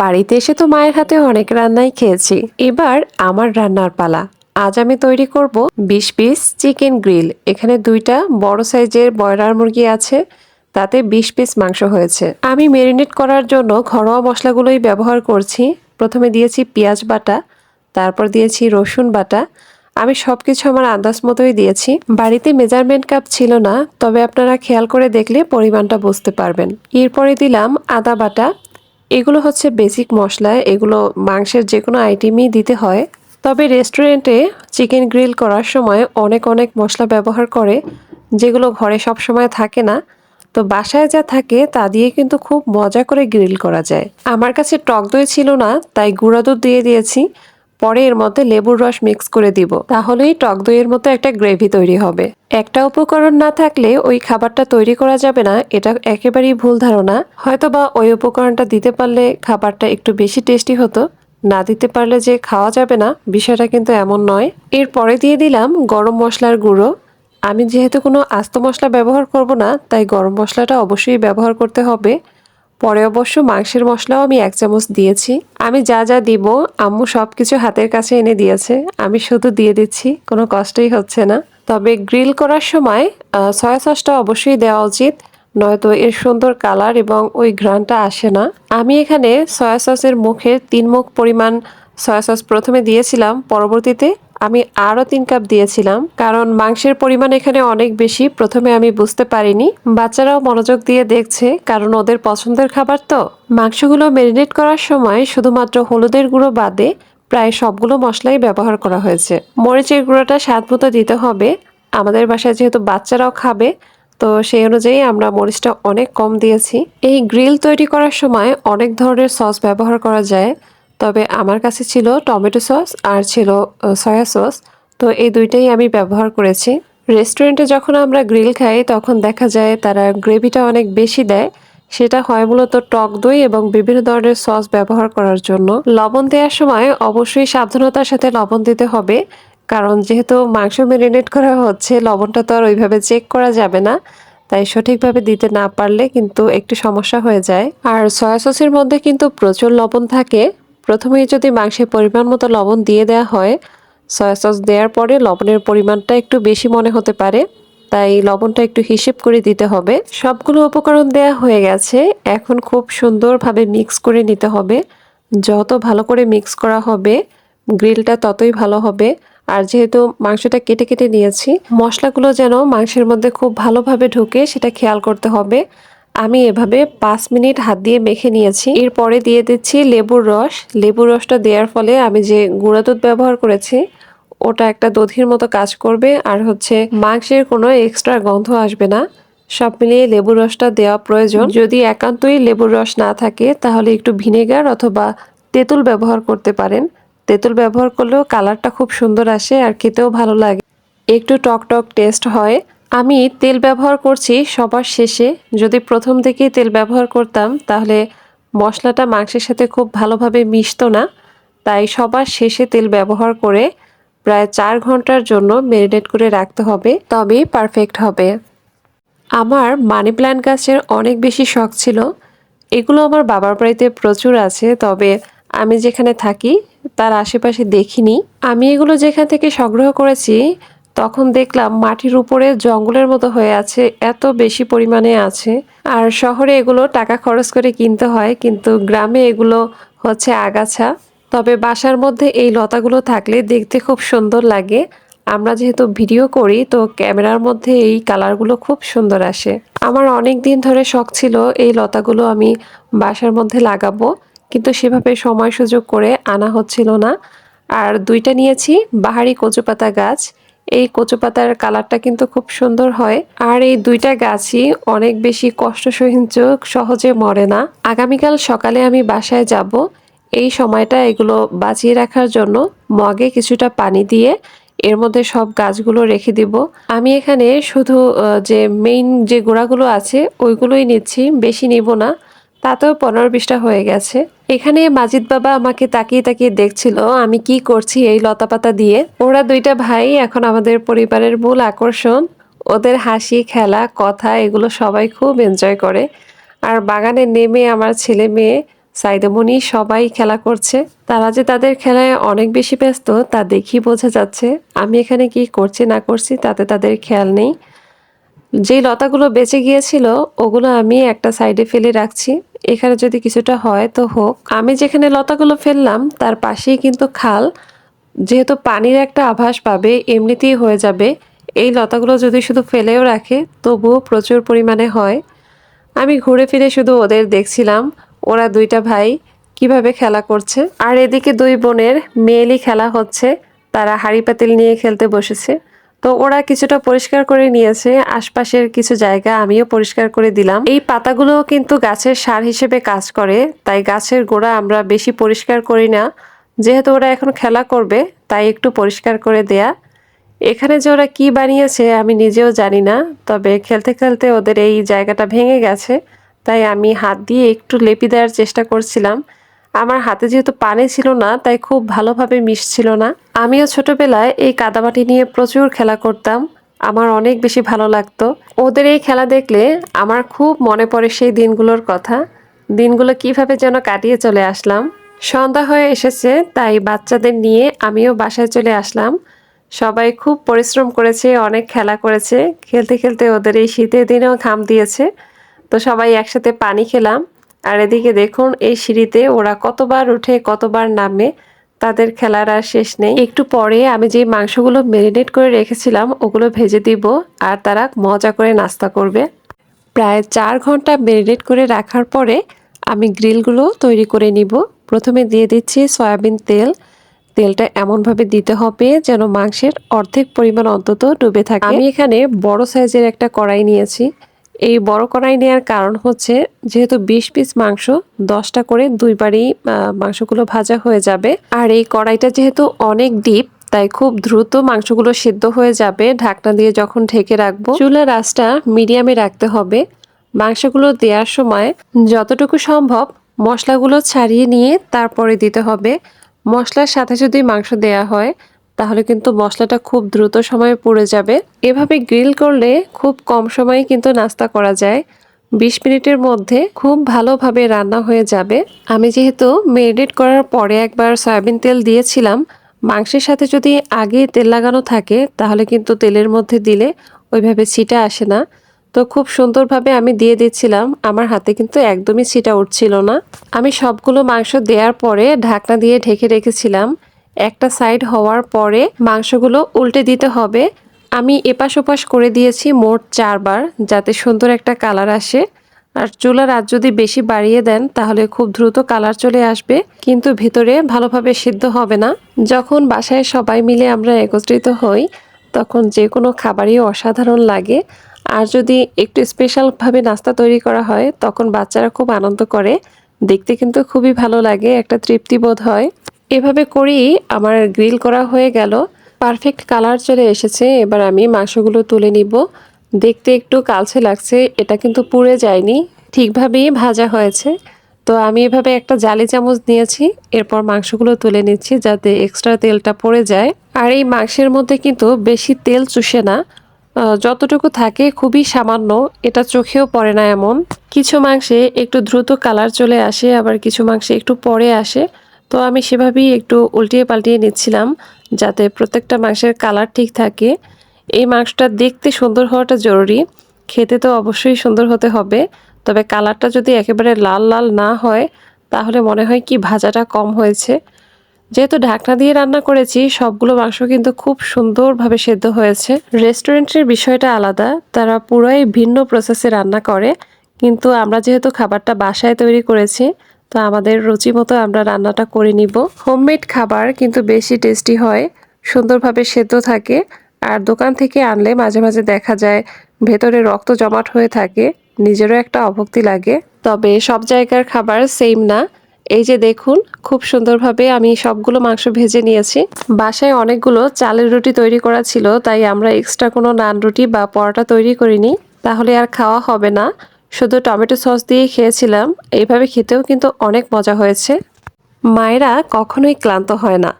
বাড়িতে এসে তো মায়ের হাতে অনেক রান্নাই খেয়েছি। এবার আমার রান্নার পালা। আজ আমি তৈরি করব বিশ পিস চিকেন গ্রিল। এখানে দুইটা বড় সাইজের ব্রয়লার মুরগি আছে, তাতে বিশ পিস মাংস হয়েছে। আমি মেরিনেট করার জন্য ঘরোয়া মশলাগুলোই ব্যবহার করছি। প্রথমে দিয়েছি পেঁয়াজ বাটা, তারপর দিয়েছি রসুন বাটা। আমি সব কিছু আমার আন্দাজ মতোই দিয়েছি। বাড়িতে মেজারমেন্ট কাপ ছিল না, তবে আপনারা খেয়াল করে দেখলে পরিমাণটা বুঝতে পারবেন। এরপরে দিলাম আদা বাটা এগুলো হচ্ছে বেসিক মশলা, এগুলো মাংসের যে কোনো আইটেমই দিতে হয়। তবে রেস্টুরেন্টে চিকেন গ্রিল করার সময় অনেক অনেক মশলা ব্যবহার করে, যেগুলো ঘরে সব সময় থাকে না। তো বাসায় যা থাকে তা দিয়ে কিন্তু খুব মজা করে গ্রিল করা যায়। আমার কাছে টক দই ছিল না, তাই গুঁড়া দুধ দিয়ে দিয়েছি। পরে এর মধ্যে লেবুর রস মিক্স করে দিব। তাহলেই টক দইয়ের মতো একটা গ্রেভি তৈরি হবে। একটা উপকরণ না থাকলে ওই খাবারটা তৈরি করা যাবে না, এটা একেবারেই ভুল ধারণা। হয়তো বা ওই উপকরণটা দিতে পারলে খাবারটা একটু বেশি টেস্টি হতো, না দিতে পারলে যে খাওয়া যাবে না, বিষয়টা কিন্তু এমন নয়। এরপরে দিয়ে দিলাম গরম মশলার গুঁড়ো। আমি যেহেতু কোনো আস্ত মশলা ব্যবহার করব না, তাই গরম মশলাটা অবশ্যই ব্যবহার করতে হবে। পরে অবশ্য মাংসের মশলাও আমি এক চামচ দিয়েছি। আমি যা যা দিব, আম্মু সব কিছু হাতের কাছে এনে দিয়েছে। আমি শুধু দিয়ে দিচ্ছি, কোনো কষ্টই হচ্ছে না। তবে গ্রিল করার সময় সয়া সসটা অবশ্যই দেওয়া উচিত, নয়তো এর সুন্দর কালার এবং ওই ঘ্রাণটা আসে না। আমি এখানে সয়া সসের মুখে তিন মুখ পরিমাণ সয়া সস প্রথমে দিয়েছিলাম, পরবর্তীতে আমি আরও তিন কাপ দিয়েছিলাম, কারণ মাংসের পরিমাণ এখানে অনেক বেশি। প্রথমে আমি বুঝতে পারিনি, বাচ্চারাও মনোযোগ দিয়ে দেখছে, কারণ ওদের পছন্দের খাবার তো। মাংসগুলো ম্যারিনেট করার সময় শুধুমাত্র হলুদের গুঁড়ো বাদে প্রায় সবগুলো মশলাই ব্যবহার করা হয়েছে। মরিচের গুঁড়োটা স্বাদ মতো দিতে হবে। আমাদের বাসায় যেহেতু বাচ্চারাও খাবে, তো সেই অনুযায়ী আমরা মরিচটা অনেক কম দিয়েছি। এই গ্রিল তৈরি করার সময় অনেক ধরনের সস ব্যবহার করা যায় তবে আমার কাছে ছিল টমেটো সস আর ছিল সয়া সস তো এই দুইটাই আমি ব্যবহার করেছি। রেস্টুরেন্টে যখন আমরা গ্রিল খাই, তখন দেখা যায় তারা গ্রেভিটা অনেক বেশি দেয়। সেটা হয় মূলত টক দই এবং বিভিন্ন ধরনের সস ব্যবহার করার জন্য। লবণ দেওয়ার সময় অবশ্যই সাবধানতার সাথে লবণ দিতে হবে। কারণ যেহেতু মাংস ম্যারিনেট করা হচ্ছে, লবণটা তো আর ওইভাবে চেক করা যাবে না। তাই সঠিকভাবে দিতে না পারলে কিন্তু একটু সমস্যা হয়ে যায়। আর সয়া সসের মধ্যে কিন্তু প্রচুর লবণ থাকে। প্রথমেই যদি মাংসের পরিমাণ মতো লবণ দিয়ে দেওয়া হয় সয়া সস দেওয়ার পরে লবণের পরিমাণটা একটু বেশি মনে হতে পারে, তাই লবণটা একটু হিসেব করে দিতে হবে। সবগুলো উপকরণ দেয়া হয়ে গেছে, এখন খুব সুন্দরভাবে মিক্স করে নিতে হবে। যত ভালো করে মিক্স করা হবে গ্রিলটা ততই ভালো হবে। আর যেহেতু মাংসটা কেটে কেটে নিয়েছি, মশলাগুলো যেন মাংসের মধ্যে খুব ভালোভাবে ঢুকে সেটা খেয়াল করতে হবে। আমি এভাবে পাঁচ মিনিট হাত দিয়ে মেখে নিয়েছি। এরপরে দিয়ে দিচ্ছি লেবুর রস। লেবুর রসটা দেওয়ার ফলে আমি যে গুঁড়া দুধ ব্যবহার করেছি, ওটা একটা দধির মতো কাজ করবে আর হচ্ছে মাংসের কোনো এক্সট্রা গন্ধ আসবে না। সব মিলিয়ে লেবুর রসটা দেওয়া প্রয়োজন। যদি একান্তই লেবুর রস না থাকে, তাহলে একটু ভিনেগার অথবা তেঁতুল ব্যবহার করতে পারেন। তেঁতুল ব্যবহার করলেও কালারটা খুব সুন্দর আসে আর খেতেও ভালো লাগে। একটু টক টক টেস্ট হয়। আমি তেল ব্যবহার করছি সবার শেষে। যদি প্রথম থেকেই তেল ব্যবহার করতাম, তাহলে মশলাটা মাংসের সাথে খুব ভালোভাবে মিশতো না। তাই সবার শেষে তেল ব্যবহার করে প্রায় চার ঘণ্টার জন্য ম্যারিনেট করে রাখতে হবে। তবেই পারফেক্ট হবে। আমার মানি প্ল্যান্ট গাছের অনেক বেশি শখ ছিল। এগুলো আমার বাবার বাড়িতে প্রচুর আছে, তবে আমি যেখানে থাকি, তার আশেপাশে দেখিনি। আমি এগুলো যেখান থেকে সংগ্রহ করেছি তখন দেখলাম মাটির উপরে জঙ্গলের মতো হয়ে আছে, এত বেশি পরিমাণে আছে। আর শহরে এগুলো টাকা খরচ করে কিনতে হয়, কিন্তু গ্রামে এগুলো হচ্ছে আগাছা। তবে বাসার মধ্যে এই লতাগুলো থাকলে দেখতে খুব সুন্দর লাগে। আমরা যেহেতু ভিডিও করি, তো ক্যামেরার মধ্যে এই কালারগুলো খুব সুন্দর আসে। আমার অনেক দিন ধরে শখ ছিল এই লতাগুলো আমি বাসার মধ্যে লাগাবো, কিন্তু সেভাবে সময় সুযোগ করে আনা হচ্ছিল না। আর দুইটা নিয়েছি, বাহারি কচু পাতা গাছ এই কচু পাতার কালারটা কিন্তু খুব সুন্দর হয়। আর এই দুইটা গাছই অনেক বেশি কষ্ট সহিঞ্চ সহজে মরে না। আগামীকাল সকালে আমি বাসায় যাব। এই সময়টা এগুলো বাঁচিয়ে রাখার জন্য মগে কিছুটা পানি দিয়ে এর মধ্যে সব গাছগুলো রেখে দিব। আমি এখানে শুধু যে মেইন যে গোড়াগুলো আছে, ওইগুলোই নিচ্ছি। বেশি নিব না। তাতেও পনেরো বিশটা হয়ে গেছে। এখানে মাজিদ বাবা আমাকে তাকিয়ে তাকিয়ে দেখছিল, আমি কি করছি এই লতাপাতা দিয়ে? ওরা দুইটা ভাই এখন আমাদের পরিবারের মূল আকর্ষণ। ওদের হাসি, খেলা, কথা, এগুলো সবাই খুব এনজয় করে। আর বাগানে নেমে আমার ছেলে মেয়ে সাইদামণি সবাই খেলা করছে। তারা যে তাদের খেলায় অনেক বেশি ব্যস্ত, তা দেখেই বোঝা যাচ্ছে। আমি এখানে কি করছি, না করছি, তাতে তাদের খেয়াল নেই। যেই লতাগুলো বেঁচে গিয়েছিল, ওগুলো আমি একটা সাইডে ফেলে রাখছি। এখানে যদি কিছুটা হয় তো হোক। আমি যেখানে লতাগুলো ফেললাম, তার পাশেই কিন্তু খাল। যেহেতু পানির একটা আভাস পাবে, এমনিতেই হয়ে যাবে। এই লতাগুলো যদি শুধু ফেলেও রাখে, তবুও প্রচুর পরিমাণে হয়। আমি ঘুরে ফিরে শুধু ওদের দেখছিলাম। ওরা দুইটা ভাই কীভাবে খেলা করছে। আর এদিকে দুই বোনের মেয়েলি খেলা হচ্ছে। তারা হাড়ি পাতিল নিয়ে খেলতে বসেছে। তো ওরা কিছুটা পরিষ্কার করে নিয়েছে, আশপাশের কিছু জায়গা আমিও পরিষ্কার করে দিলাম। এই পাতাগুলো কিন্তু গাছের সার হিসেবে কাজ করে, তাই গাছের গোড়া আমরা বেশি পরিষ্কার করি না। যেহেতু ওরা এখন খেলা করবে, তাই একটু পরিষ্কার করে দেয়া। এখানে যে ওরা কি বানিয়েছে আমি নিজেও জানি না, তবে খেলতে খেলতে ওদের এই জায়গাটা ভেঙে গেছে, তাই আমি হাত দিয়ে একটু লেপি দেওয়ার চেষ্টা করছিলাম। আমার হাতে যেহেতু পানি ছিল না, তাই খুব ভালোভাবে মিশছিল না। আমিও ছোটবেলায় এই কাদামাটি নিয়ে প্রচুর খেলা করতাম। আমার অনেক বেশি ভালো লাগতো। ওদের এই খেলা দেখলে আমার খুব মনে পড়ে সেই দিনগুলোর কথা। দিনগুলো কীভাবে যেন কাটিয়ে চলে আসলাম। সন্ধ্যা হয়ে এসেছে, তাই বাচ্চাদের নিয়ে আমিও বাসায় চলে আসলাম। সবাই খুব পরিশ্রম করেছে, অনেক খেলা করেছে। খেলতে খেলতে ওদের এই শীতের দিনেও ঘাম দিয়েছে। তো সবাই একসাথে পানি খেলাম। আর এদিকে দেখুন, এই সিঁড়িতে ওরা কতবার উঠে, কতবার নামে, তাদের খেলার আর শেষ নেই। একটু পরে আমি যে মাংসগুলো ম্যারিনেট করে রেখেছিলাম, ওগুলো ভেজে দিব আর তারা মজা করে নাস্তা করবে। প্রায় চার ঘণ্টা ম্যারিনেট করে রাখার পরে আমি গ্রিলগুলো তৈরি করে নিব। প্রথমে দিয়ে দিচ্ছি সয়াবিন তেল। তেলটা এমনভাবে দিতে হবে যেন মাংসের অর্ধেক পরিমাণ অন্তত ডুবে থাকে। আমি এখানে বড় সাইজের একটা কড়াই নিয়েছি। এই বড় কড়াই নেওয়ার কারণ হচ্ছে যেহেতু বিশ পিস মাংস, দশটা করে দুইবারই মাংসগুলো ভাজা হয়ে যাবে। আর এই কড়াইটা যেহেতু অনেক ডিপ, তাই খুব দ্রুত মাংসগুলো সিদ্ধ হয়ে যাবে। ঢাকনা দিয়ে যখন ঢেকে রাখব, চুলার আঁচটা মিডিয়ামে রাখতে হবে। মাংসগুলো দেওয়ার সময় যতটুকু সম্ভব মশলাগুলো ছাড়িয়ে নিয়ে তারপরে দিতে হবে। মশলার সাথে যদি মাংস দেয়া হয় তাহলে কিন্তু মশলাটা খুব দ্রুত সময়ে পুড়ে যাবে। এভাবে গ্রিল করলে খুব কম সময়ে কিন্তু নাস্তা করা যায়। বিশ মিনিটের মধ্যে খুব ভালোভাবে রান্না হয়ে যাবে। আমি যেহেতু মেরিনেট করার পরে একবার সয়াবিন তেল দিয়েছিলাম, মাংসের সাথে যদি আগে তেল লাগানো থাকে, তাহলে কিন্তু তেলের মধ্যে দিলে ওইভাবে ছিটা আসে না। তো খুব সুন্দরভাবে আমি দিয়ে দিচ্ছিলাম, আমার হাতে কিন্তু একদমই ছিটা উঠছিল না। আমি সবগুলো মাংস দেওয়ার পরে ঢাকনা দিয়ে ঢেকে রেখেছিলাম। একটা সাইড হওয়ার পরে মাংসগুলো উল্টে দিতে হবে। আমি এপাশ ওপাশ করে দিয়েছি মোট চারবার যাতে সুন্দর একটা কালার আসে। আর চুলার আজ যদি বেশি বাড়িয়ে দেন, তাহলে খুব দ্রুত কালার চলে আসবে, কিন্তু ভিতরে ভালোভাবে সিদ্ধ হবে না। যখন বাসায় সবাই মিলে আমরা একত্রিত হই, তখন যে কোনো খাবারই অসাধারণ লাগে। আর যদি একটু স্পেশালভাবে নাস্তা তৈরি করা হয়, তখন বাচ্চারা খুব আনন্দ করে। দেখতে কিন্তু খুবই ভালো লাগে, একটা তৃপ্তি বোধ হয়। এভাবে করেই আমার গ্রিল করা হয়ে গেল। পারফেক্ট কালার চলে এসেছে। এবার আমি মাংসগুলো তুলে নিব। দেখতে একটু কালচে লাগছে, এটা কিন্তু পুড়ে যায়নি। ঠিকভাবেই ভাজা হয়েছে। তো আমি এভাবে একটা জালি চামচ নিয়েছি। এরপর মাংসগুলো তুলে নিচ্ছি যাতে এক্সট্রা তেলটা পড়ে যায়। আর এই মাংসের মধ্যে কিন্তু বেশি তেল চুষে না। যতটুকু থাকে খুবই সামান্য, এটা চোখেও পড়ে না এমন। কিছু মাংসে একটু দ্রুত কালার চলে আসে, আবার কিছু মাংসে একটু পরে আসে। তো আমি সেভাবেই একটু উল্টিয়ে পাল্টিয়ে নিচ্ছিলাম যাতে প্রত্যেকটা মাংসের কালার ঠিক থাকে। এই মাংসটা দেখতে সুন্দর হওয়াটা জরুরি। খেতে তো অবশ্যই সুন্দর হতে হবে। তবে কালারটা যদি একেবারে লাল লাল না হয়, তাহলে মনে হয় কি ভাজাটা কম হয়েছে। যেহেতু ঢাকনা দিয়ে রান্না করেছি, সবগুলো মাংস কিন্তু খুব সুন্দরভাবে সেদ্ধ হয়েছে। রেস্টুরেন্টের বিষয়টা আলাদা। তারা পুরোই ভিন্ন প্রসেসে রান্না করে। কিন্তু আমরা যেহেতু খাবারটা বাসায় তৈরি করেছি তো আমাদের রুচি মতো আমরা রান্নাটা করে নিব। হোমমেড খাবার কিন্তু বেশি টেস্টি হয়, সুন্দরভাবে সেদ্ধ থাকে, আর দোকান থেকে আনলে মাঝে মাঝে দেখা যায় ভেতরে রক্ত জমাট হয়ে থাকে, নিজেরও একটা অভক্তি লাগে। তবে সব জায়গার খাবার সেম না। এই যে দেখুন, খুব সুন্দরভাবে আমি সবগুলো মাংস ভেজে নিয়েছি। বাসায় অনেকগুলো চালের রুটি তৈরি করা ছিল, তাই আমরা এক্সট্রা কোনো নান রুটি বা পরোটা তৈরি করিনি। তাহলে আর খাওয়া হবে না। শুধু টমেটো সস দিয়ে খেয়েছিলাম, এইভাবে খেতেও কিন্তু অনেক মজা হয়েছে। মায়েরা কখনোই ক্লান্ত হয় না।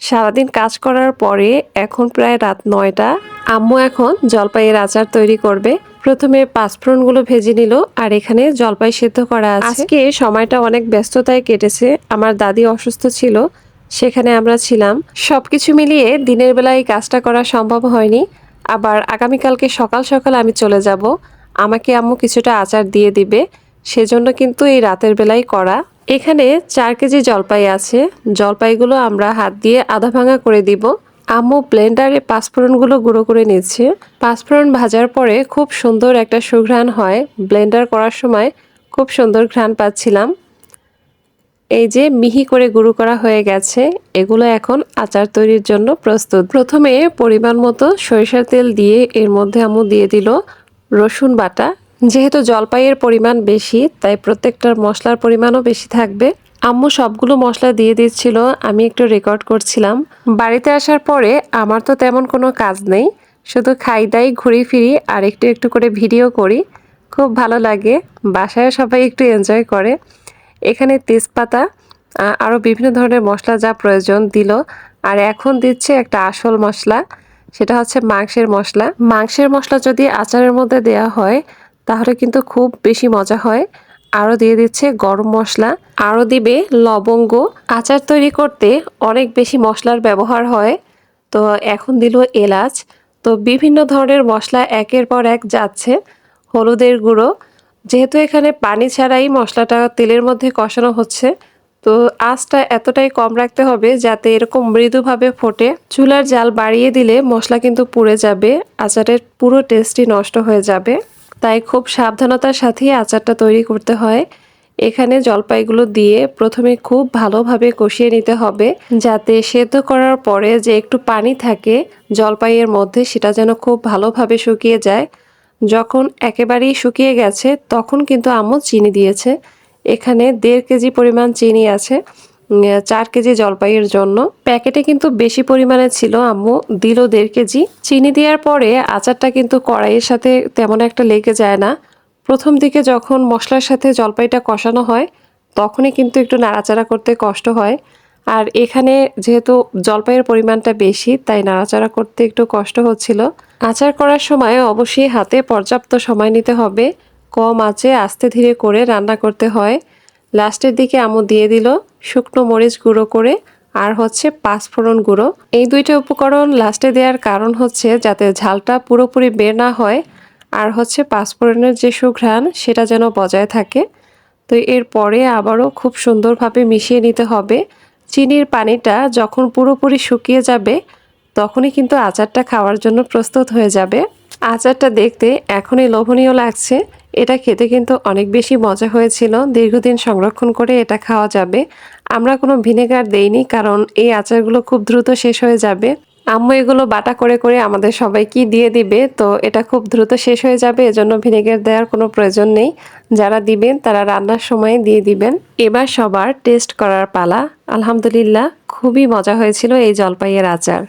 সারাদিন কাজ করার পরে এখন প্রায় রাত নয়টা। আম্মু এখন জলপাইয়ের আচার তৈরি করবে। প্রথমে পাঁচফোড়নগুলো ভেজে নিল আর এখানে জলপাই সিদ্ধ করা আছে। আজকে সময়টা অনেক ব্যস্ততায় কেটেছে। আমার দাদি অসুস্থ ছিল, সেখানে আমরা ছিলাম। সব কিছু মিলিয়ে দিনের বেলায় কাজটা করা সম্ভব হয়নি। আবার আগামীকালকে সকাল সকাল আমি চলে যাব। আমাকে আম্মু কিছুটা আচার দিয়ে দিবে, সেজন্য কিন্তু এই রাতের বেলায় করা এখানে চার কেজি জলপাই আছে, জলপাইগুলো আমরা হাত দিয়ে আধা ভাঙা করে দিব। আম্মু ব্লেন্ডারে পাঁচফোড়নগুলো গুঁড়ো করে নিচ্ছে। পাঁচফোড়ন ভাজার পরে খুব সুন্দর একটা সুঘ্রাণ হয়। ব্লেন্ডার করার সময় খুব সুন্দর ঘ্রাণ পাচ্ছিলাম। এই যে মিহি করে গুঁড়ো করা হয়ে গেছে, এগুলো এখন আচার তৈরির জন্য প্রস্তুত। প্রথমে পরিমাণ মতো সরিষার তেল দিয়ে এর মধ্যে আম্মু দিয়ে দিল। রসুন বাটা। যেহেতু জলপাইয়ের পরিমাণ বেশি, তাই প্রত্যেকটার মশলার পরিমাণও বেশি থাকবে। আম্মু সবগুলো মশলা দিয়ে দিচ্ছিল, আমি একটু রেকর্ড করছিলাম। বাড়িতে আসার পরে আমার তো তেমন কোনো কাজ নেই, শুধু খাই দাই, ঘুরি ফিরি আর একটু একটু করে ভিডিও করি। খুব ভালো লাগে, বাসায় সবাই একটু এনজয় করে। এখানে তেজপাতা আরও বিভিন্ন ধরনের মশলা যা প্রয়োজন দিল। আর এখন দিচ্ছে একটা আসল মশলা সেটা হচ্ছে মাংসের মশলা। মাংসের মশলা যদি আচারের মধ্যে দেয়া হয়, তাহলে কিন্তু খুব বেশি মজা হয়। আরও দিয়ে দিচ্ছে গরম মশলা, আরও দিবে লবঙ্গ। আচার তৈরি করতে অনেক বেশি মশলার ব্যবহার হয়। তো এখন দিল এলাচ। তো বিভিন্ন ধরনের মশলা একের পর এক যাচ্ছে, হলুদের গুঁড়ো। যেহেতু এখানে পানি ছাড়াই মশলাটা তেলের মধ্যে কষানো হচ্ছে তো আঁচটা এতটাই কম রাখতে হবে যাতে এরকম মৃদুভাবে ফোটে। চুলার জাল বাড়িয়ে দিলে মশলা কিন্তু পুড়ে যাবে, আচারের পুরো টেস্টই নষ্ট হয়ে যাবে। তাই খুব সাবধানতার সাথেই আচারটা তৈরি করতে হয়। এখানে জলপাইগুলো দিয়ে প্রথমে খুব ভালোভাবে কষিয়ে নিতে হবে, যাতে সেদ্ধ করার পরে যে একটু পানি থাকে জলপাইয়ের মধ্যে সেটা যেন খুব ভালোভাবে শুকিয়ে যায়। যখন একেবারেই শুকিয়ে গেছে, তখন কিন্তু আম্মু চিনি দিয়েছে। এখানে দেড় কেজি পরিমাণ চিনি আছে চার কেজি জলপাইয়ের জন্য। প্যাকেটে কিন্তু বেশি পরিমাণে ছিল, আম্মু দিল দেড় কেজি। চিনি দেওয়ার পরে আচারটা কিন্তু কড়াইয়ের সাথে তেমন একটা লেগে যায় না। প্রথম দিকে যখন মশলার সাথে জলপাইটা কষানো হয়, তখনই কিন্তু একটু নাড়াচাড়া করতে কষ্ট হয়। আর এখানে যেহেতু জলপাইয়ের পরিমাণটা বেশি, তাই নাড়াচাড়া করতে একটু কষ্ট হচ্ছিল। আচার করার সময় অবশ্যই হাতে পর্যাপ্ত সময় নিতে হবে। কম আঁচে আস্তে ধীরে করে রান্না করতে হয়। লাস্টের দিকে আমু দিয়ে দিল শুকনো মরিচ গুঁড়ো করে, আর হচ্ছে পাঁচফোড়ন গুঁড়ো। এই দুইটা উপকরণ লাস্টে দেওয়ার কারণ হচ্ছে যাতে ঝালটা পুরোপুরি বের না হয়, আর হচ্ছে পাঁচফোড়নের যে সুঘ্রাণ সেটা যেন বজায় থাকে। তো এরপরে আবারও খুব সুন্দরভাবে মিশিয়ে নিতে হবে। চিনির পানিটা যখন পুরোপুরি শুকিয়ে যাবে, তখনই কিন্তু আচারটা খাওয়ার জন্য প্রস্তুত হয়ে যাবে। আচারটা দেখতে এখনই লোভনীয় লাগছে। এটা খেতে কিন্তু অনেক বেশি মজা হয়েছিল। দীর্ঘদিন সংরক্ষণ করে এটা খাওয়া যাবে। আমরা কোনো ভিনেগার দেইনি কারণ এই আচারগুলো খুব দ্রুত শেষ হয়ে যাবে। আম্মু এগুলো বাটা করে করে আমাদের সবাইকে দিয়ে দিবে, তো এটা খুব দ্রুত শেষ হয়ে যাবে, এজন্য ভিনেগার দেওয়ার কোনো প্রয়োজন নেই। যারা দিবেন তারা রান্নার সময় দিয়ে দিবেন। এবার সবার টেস্ট করার পালা। আলহামদুলিল্লাহ, খুবই মজা হয়েছিল এই জলপাইয়ের আচার।